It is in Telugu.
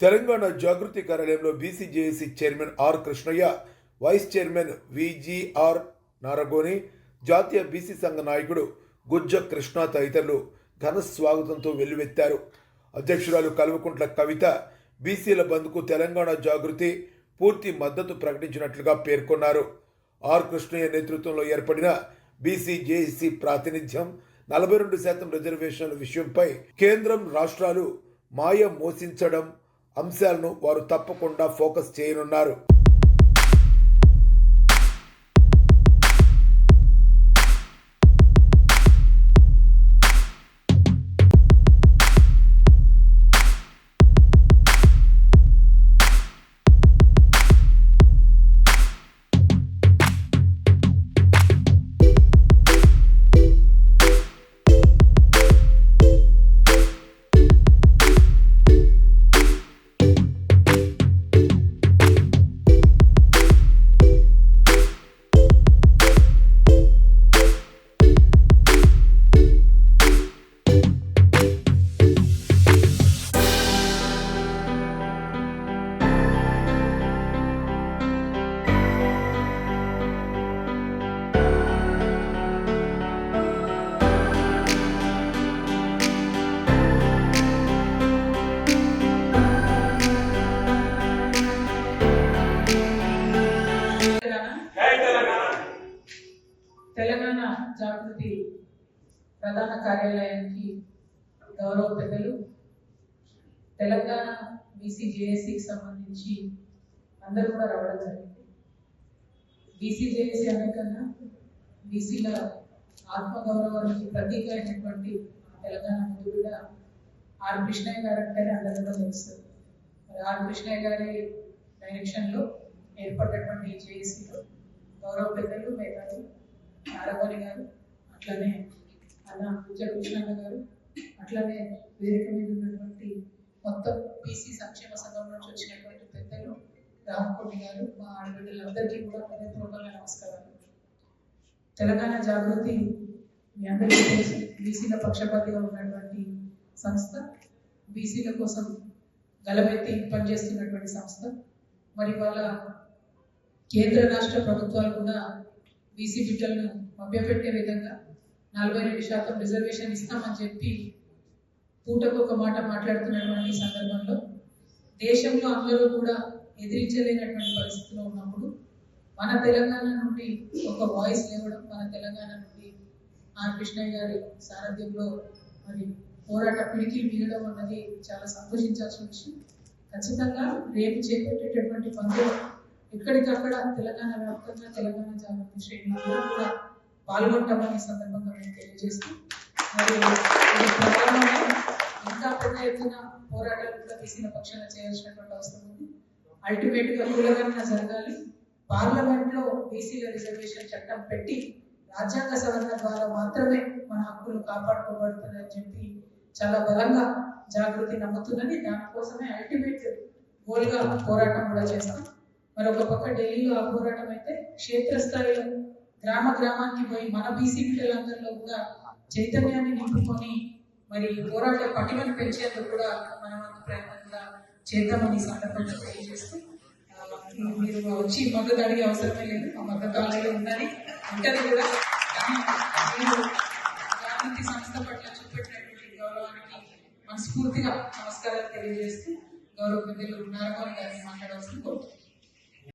తెలంగాణ జాగృతి కార్యాలయంలో BCJAC chairman R Krishnaiah vice chairman VGR Naragoni జాతీయ బీసీ సంఘ నాయకుడు గుజ్జ కృష్ణ తదితరులు ఘన స్వాగతంతో వెల్లువెత్తారు. అధ్యక్షురాలు కల్వకుంట్ల కవిత బీసీల బంద్కు తెలంగాణ జాగృతి పూర్తి మద్దతు ప్రకటించినట్లుగా పేర్కొన్నారు. ఆర్ కృష్ణయ్య నేతృత్వంలో ఏర్పడిన బీసీజేఏసీ ప్రాతినిధ్యం నలభై రెండు శాతం రిజర్వేషన్ల విషయంపై కేంద్రం రాష్ట్రాలు మాయ మోసించడం అంశాలను వారు తప్పకుండా ఫోకస్ చేయనున్నారు. జాగృతి ప్రధాన కార్యాలయానికి గౌరవ పెద్దలు. తెలంగాణ బీసీజేఏసీకి సంబంధించి అందరూ కూడా రావడం జరిగింది. బీసీజేఏసీ అనేకన్నా బీసీల ఆత్మగౌరవానికి ప్రతీక అయినటువంటి తెలంగాణ ముందు కూడా ఆర్ కృష్ణయ్య గారు అంటేనే అందరూ కూడా తెలుస్తుంది. మరి ఆర్ కృష్ణయ్య గారి డైరెక్షన్లో ఏర్పడినటువంటి జేఏసీలో గౌరవ పెద్దలు మేధావి నారగోని గారు అట్లనే అన్న పూజ కృష్ణన్న గారు అట్లనే వేదిక మీద ఉన్నటువంటి మొత్తం బీసీ సంక్షేమ సంఘం నుంచి వచ్చినటువంటి పెద్దలు రామకోటి గారు మా ఆడబిడ్డలందరికీ కూడా హృదయపూర్వకంగా నమస్కారాలు. తెలంగాణ జాగృతి మీ అందరికీ తెలుసు బీసీల పక్షపాతిగా ఉన్నటువంటి సంస్థ బీసీల కోసం గలబెత్తి పనిచేస్తున్నటువంటి సంస్థ. మరి వాళ్ళ కేంద్ర రాష్ట్ర ప్రభుత్వాలు కూడా బీసీ బిడ్డలను మభ్యపెట్టే విధంగా నలభై రెండు శాతం రిజర్వేషన్ ఇస్తామని చెప్పి పూటకు ఒక మాట మాట్లాడుతున్నటువంటి సందర్భంలో. దేశంలో అందరూ కూడా ఎదిరించలేనటువంటి పరిస్థితిలో ఉన్నప్పుడు మన తెలంగాణ నుండి ఒక వాయిస్ లేవడం మన తెలంగాణ నుండి ఆర్ కృష్ణయ్య గారి సారథ్యంలో మరి పోరాట పిడికి వీయడం అన్నది చాలా సంతోషించాల్సిన విషయం. ఖచ్చితంగా రేపు చేపట్టేటటువంటి పనులు ఎక్కడికక్కడ తెలంగాణ వ్యాప్తంగా తెలంగాణ జాగృతి శ్రేణులు కూడా పాల్గొంటామని సందర్భంగా మేము తెలియజేస్తూ మరి ఇంకా పెద్ద ఎత్తున పోరాటాలు కూడా తీసిన పక్షాన చేయాల్సినటువంటి అవసరం ఉంది. అల్టిమేట్గా కులగణన జరగాలి. పార్లమెంట్లో బీసీల రిజర్వేషన్ చట్టం పెట్టి రాజ్యాంగ సవరణ ద్వారా మాత్రమే మన హక్కులు కాపాడుకోబడుతుందని చెప్పి చాలా బలంగా జాగృతి నమ్ముతుందని దానికోసమే అల్టిమేట్ గోల్గా పోరాటం కూడా చేస్తాం. మరొక పక్క ఢిల్లీలో ఆ పోరాటం అయితే క్షేత్రస్థాయిలో గ్రామ గ్రామానికి పోయి మన బీసీ బిడ్డలందరిలో కూడా చైతన్యాన్ని నింపుకొని మరి పోరాట పటిమను పెంచేందుకు కూడా మనం అంత ప్రయత్నంగా చేద్దామని సందర్భంగా తెలియజేస్తూ మీరు వచ్చి మద్దతు అడిగే అవసరమే లేదు. మా మద్దతు ఆల్రెడీ ఉందని ఉంటుంది కూడా కానీ మీరు సంస్థ పట్ల చూపెట్టినటువంటి గౌరవానికి మనస్ఫూర్తిగా నమస్కారాలు తెలియజేస్తూ గౌరవ పెద్దలు నారకోని గారిని మాట్లాడవలసింది కోరుతున్నాను.